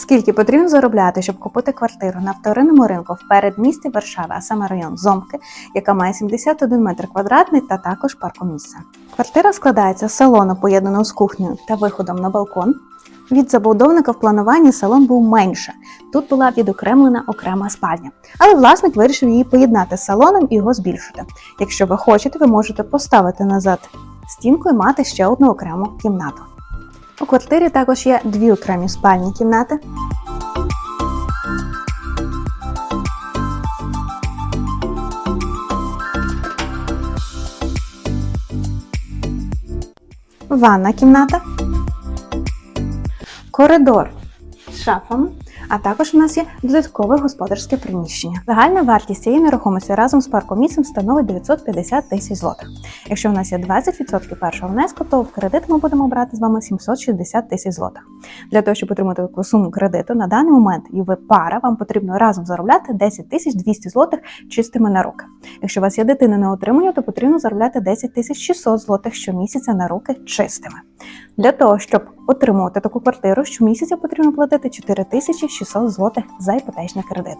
Скільки потрібно заробляти, щоб купити квартиру на вторинному ринку в передмісті Варшави, а саме район Зомки, яка має 71 метр квадратний та також паркомісце. Квартира складається з салону, поєднаного з кухнею та виходом на балкон. Від забудовника в плануванні салон був менше. Тут була відокремлена окрема спальня. Але власник вирішив її поєднати з салоном і його збільшити. Якщо ви хочете, ви можете поставити назад стінку і мати ще одну окрему кімнату. У квартирі також є дві окремі спальні кімнати. Ванна кімната, коридор з шафами, а також у нас є додаткове господарське приміщення. Загальна вартість цієї нерухомості разом з паркомісцем становить 950 тисяч злотих. Якщо в нас є 20% першого внеску, то в кредит ми будемо брати з вами 760 тисяч злотих. Для того, щоб отримати таку суму кредиту, на даний момент і ви пара, вам потрібно разом заробляти 10 тисяч 200 злотих чистими на руки. Якщо у вас є дитина на отримання, то потрібно заробляти 10 600 злотих щомісяця на руки чистими. Для того, щоб отримувати таку квартиру, щомісяця потрібно платити 4600 злотих за іпотечний кредит.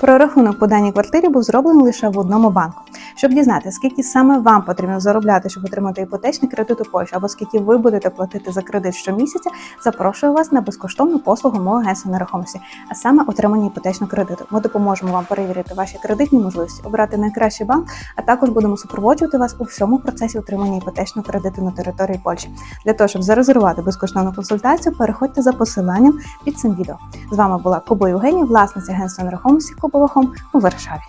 Прорахунок по даній квартирі був зроблений лише в одному банку. Щоб дізнати, скільки саме вам потрібно заробляти, щоб отримати іпотечний кредит у Польщі, або скільки ви будете платити за кредит щомісяця, запрошую вас на безкоштовну послугу мого агентства нерухомості, а саме отримання іпотечного кредиту. Ми допоможемо вам перевірити ваші кредитні можливості, обрати найкращий банк, а також будемо супроводжувати вас у всьому процесі отримання іпотечного кредиту на території Польщі. Для того, щоб зарезервувати безкоштовну консультацію, переходьте за посиланням під цим відео. З вами була Куба Євгенія, власниця агентства нерухомості Кубова Хом у Варшаві.